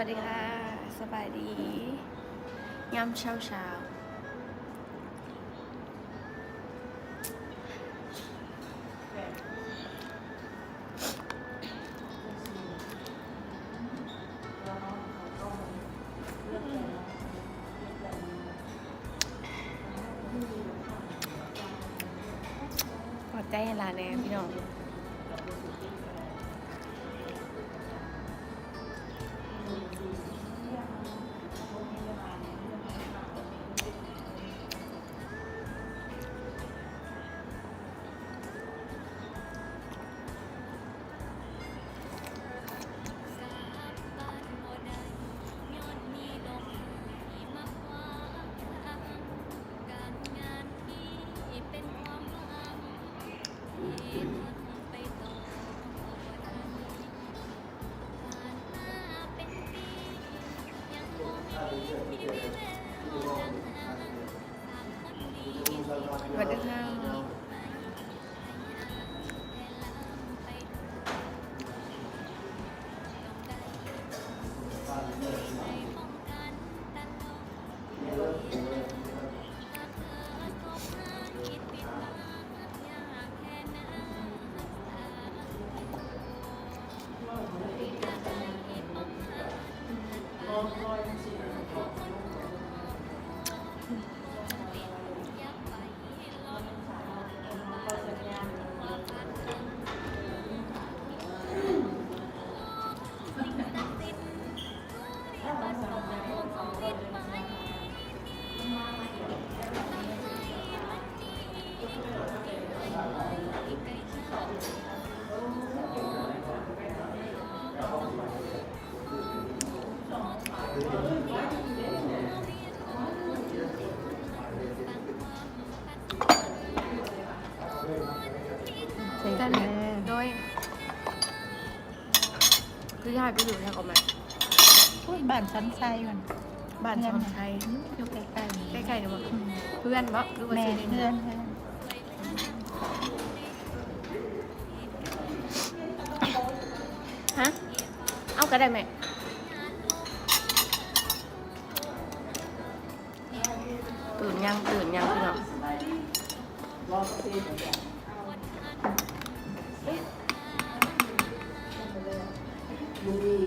วัสดีค่ะ สบายดียามเช้าเช้า คือญาติก็อยู่แถวกับแม่พูดบ้านชั้นไซมันบ้านชอนชัยอยู่ใกล้ๆนี่ใกล้ๆเดี๋ยวบอกเพื่อนบ่หรือว่าแม่ซื้อเพื่อนเพื่อนฮะเอาก็ได้ไหมตื่นยังตื่นยังพี่น้อง อืม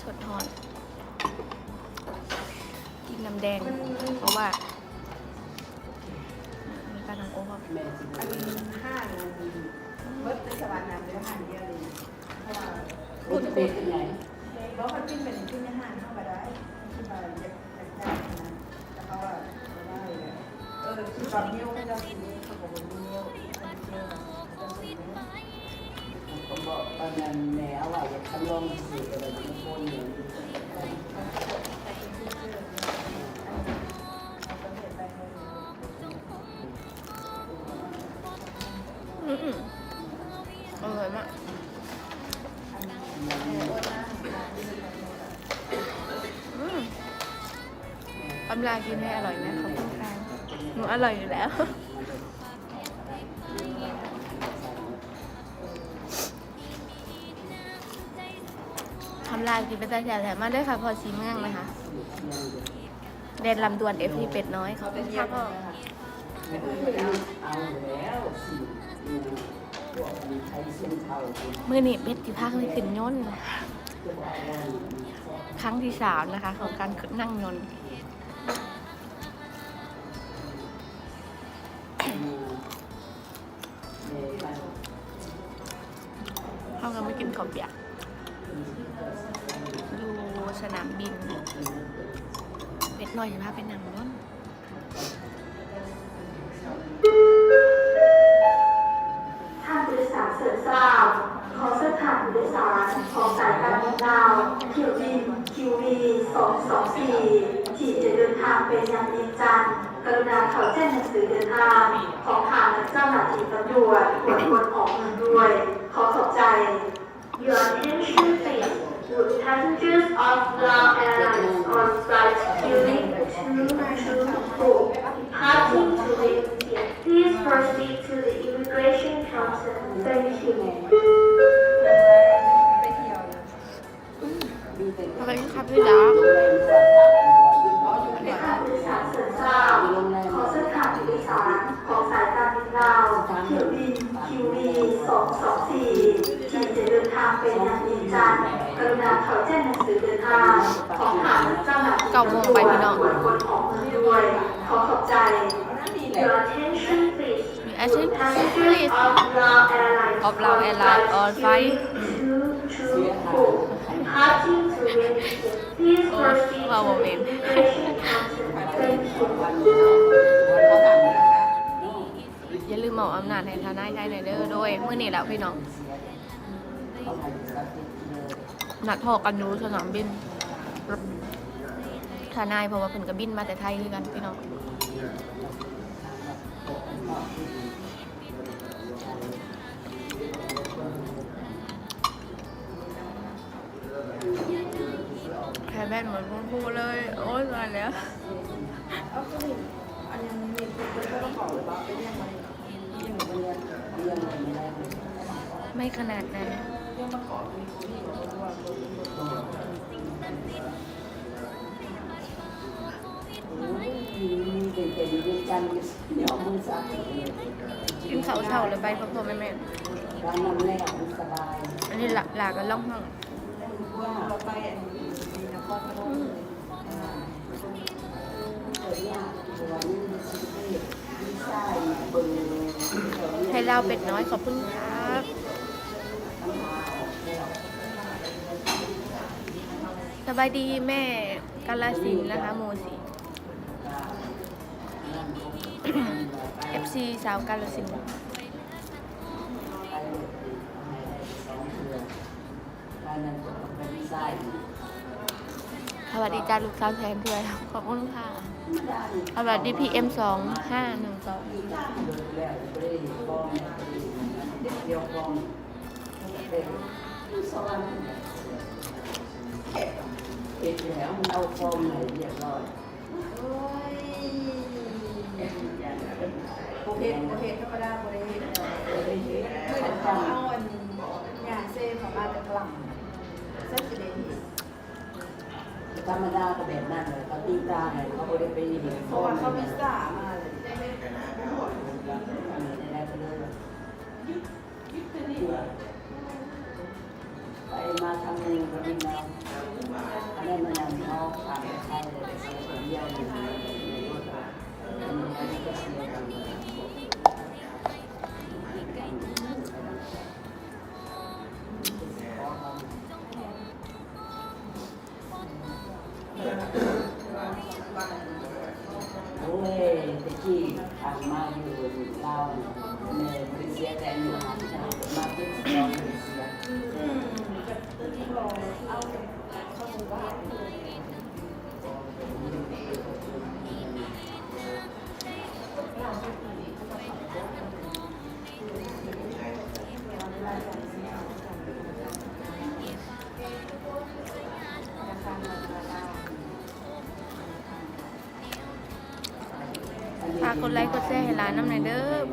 สดทอน กินน้ำแดง เพราะว่า มีการทำโอ้ครับอันนี้ห้านาทีเบิร์ดในสวรรค์น้ำเดือหันเดียวเลยเพราะว่าพูดเป็นยังไงเพราะมันขึ้นเป็นขึ้นในห้างเข้าไปได้ขึ้นไปเย็บแจ้งนะแต่เขาว่าได้เลยเออคือตอนนิ้วไม่ได้ทีนี้เขา ผมบอกตอนนั้นแม่ว่าจะทำลองสื่ออะไรบางคนเนี่ยอืมอืมอร่อยมากอืมอำลากินให้อร่อยนะขอบคุณค่ะหนูอร่อยอยู่แล้วายกินไปตั้งแต่แหลมาด้วยค่ะ พอซีเมืองนะคะเดนลำดวนเอฟพีเป็ดน้อยเขาเป็นค่ะพ่อเอาแล้วสิพวกมีใครเส้นเท่าคุณมือหนีเป็ดที่พักเลยขึ้นย่นต์ครั้งที่สามนะคะ ของการขึ้นนั่งยนต์เขาก็ไม่กินข้าวเปียกอยู่สนามบิน เป็ดน้อยจะพาไปนั่งย่นต์ท่านผู้โดยสารเสริมทราบขอเส้นทางผู้โดยสารของสายการบินดาวเที่ยวบิน QV 224ที่จะเดินทางไปยังเวียงจันทร์กรุณาเขาแจ้งหนังสือเดินทางของทางเจ้าหน้าที่ตำรวจตรวจคนออกเงินด้วย ขอขอบใจ Your attention please Would passengers of Lao Airlines on flight QV 224 departing to India, please proceed to the immigration ชื่อแม่ไปเที่ยวนะมีแต่ทำไมพี่ครับพี่จ๋าโรงแรมสาขาอยู่บ่อยู่เป็นเนี่ยค่าผู้โดยสารเสริมทราบขอเส้นทางผู้โดย สารายการบินลาวเที่ยวบิน QV 224ที่จะเดินทางไปยังเวีจันทร์กรุณาเขาแจ้งหนังสือเดินทางของทางเจ้าหน้าที่ตรวจคนของเมืองด้วย ขอขอบใจ Your attention please มีแอชชั่น Passengers of Lao Airlines Of Lao Airlines on flight 224 departing to Vietnam. Please proceed to the immigration counter. Thank you. อย่าลืมเอาอำนาจให้ทนายไทยหน่อยเด้อด้วยเมื่อนี้แหล้วพี่น้องเขาหมายถึงว่าติดเลยนัดพอกันอยู่สนามบินทนายเพราะว่าเพิ่นก็บินมาแต่ไทยคือกันพี่น้องแพ้แบนเหมือนคุณครูเลย โอ้ยตายแล้วเอาก็มีอันยังมีคุณก็ต้องบอกเลยว่าเป็นยังไงเรื่องเรื่องเรื่องอะไรไม่ได้เลยไม่ขนาดนั้นเรื่องมาก่อนมีคนที่บอกว่าโอ้ยมีเด็กๆเรียนกันเหนียวมือสั่นเลยกินข้าวเช้าเลยไปพ่อพ่อแม่แม่ร้านน้ำแรกมันสบายอันนี้หลักหลากันล่องห้องว่าเราไปอันนี้มี นครพนมเลยเกิดยากตัวนี้ชีวิตดีไซน์เบอร์ให้เราเป็ดน้อยขอบคุณครับปัญหาออกแล้วสบายดีแม่กาลสินธุ์นะคะโมสี FC สาวกาลสินธุ์ไปเลยให้ได้สองเดือนการนั้นก็ต้องไปดีไซน์สวัสดีจ้าลูกสาวแทนด้วยขอบคุณค่ะ ด้านสวัสดีพีเอ็มสองห้าหนึ่งสองเอ็ดแล้วมันเอาฟอร์มไหนเรียบร้อยโอเคโอเคธรรมดาโอเคเมื่อเดี๋ยวเขาเอาอันยาเซ่ของมาจากลัง ธรรมดาก็แบบนั้นเลยเขาตีตาให้เขาไม่ได้ไปเห็นเพราะว่าเขามีซ่ามาเลยไปมาทำเองก็ดีนะอันนี้มัน ฝากกดไลค์กดแชร์ให้ร้านน้ำหน่อยเด้อ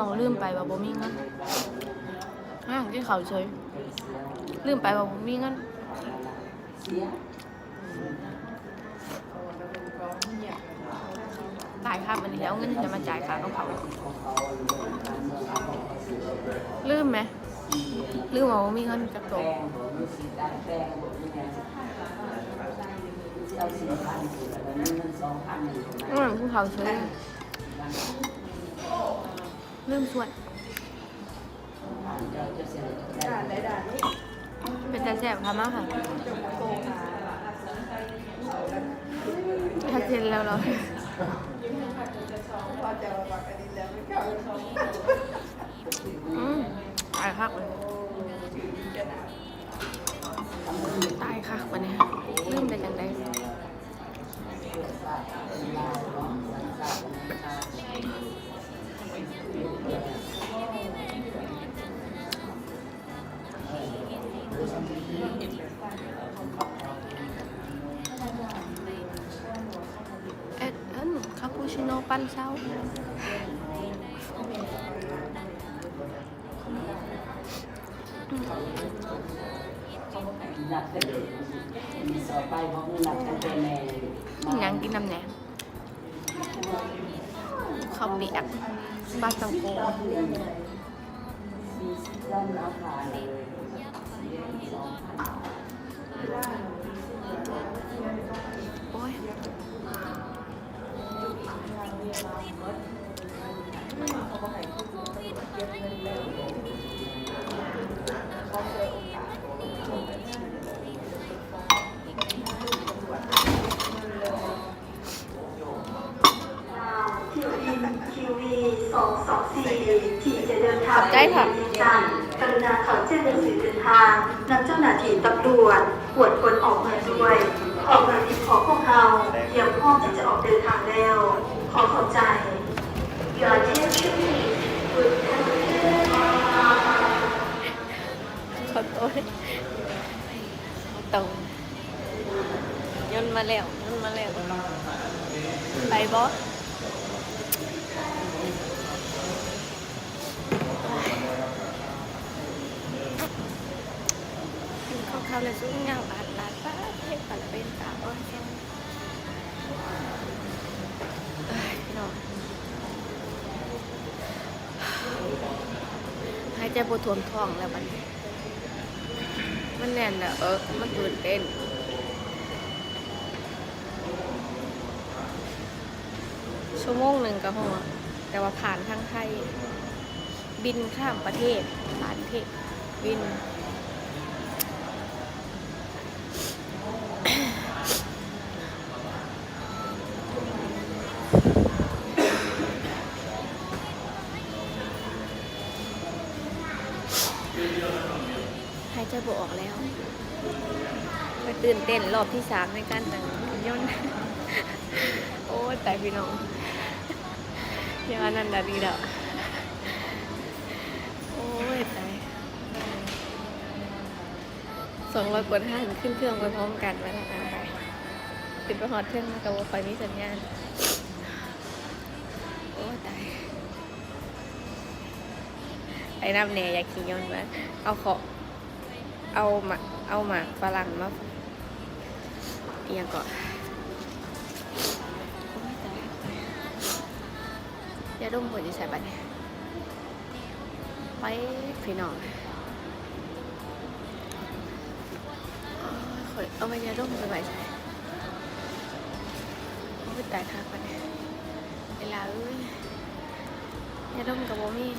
น้อลืมไปว่าบ่มีเงินห้างกินข้าวเฉยลืมไปว่าบ่มีเงินตายครัวันนี้แล้วเงินจะมาจ่ายค่าต้องเขาลืมไหมลืมว่าบ่มีเงินจะตกอืมคุณเข้าวเฉย เริ่มสวดด่านเป็นแต่แสบค่ะมากค่ะค่ะชัดเจนแล้วเราอื้าอืมอร่อยมากเลย เช้าหนักแต่มีสอบไปเพราะหนักตั้งแต่แม่มาหยังกินน้ำแหน่ข้าวเปียกปลาตังโก ขอบใจค่ะกรุณาขอแจ้งหนังสือเดินทางนำเจ้าหน้าที่ตำรวจตรวจคนออกเงินด้วย ออกเงินที่ขอพวกเราเตรียมพร้อมที่จะออกเดิน ปบอสกินข้าวข้าเลยสู้เงาบาดบาดบาดเทปัดเป็นตาอ้อนแซงเอ้ยพี่น้องหายใจปวดท้วมท้องแล้วมัน มันแน่นอะเออ มันตื่นเต้น ชั่วโมงหนึ่งก็หัวแต่ว่าผ่านทางไทย บินข้ามประเทศผ่านเทศบิน หายใจบ่ออกแล้วไปตื่นเต้นรอบที่สามในการแต่งยนต์โอ้ย แต่พี่น้องอย่าว่านันดาดีแล้วโอ้ยตายสองร้อยกว่าท่านขึ้นเครื่องไปพร้อมกันมาแล้วไปติดไปหอดเครื่องกับว่าไฟมีสัญญาณโอ้ตายไอ้น้ำเนยอยากขี่ยนต์มาเอาขอเอาหมาเอาหมากฝรั่งมาเอียงก่อน ยาดมหัวที่ใส่บัตรเนี่ยไปพี่น้องโอ้ยขอยเอามายาดมไปไว้ใส่โอ้ยตายค่ทางไปเวลาเอ้ยยาดมกับโบมี่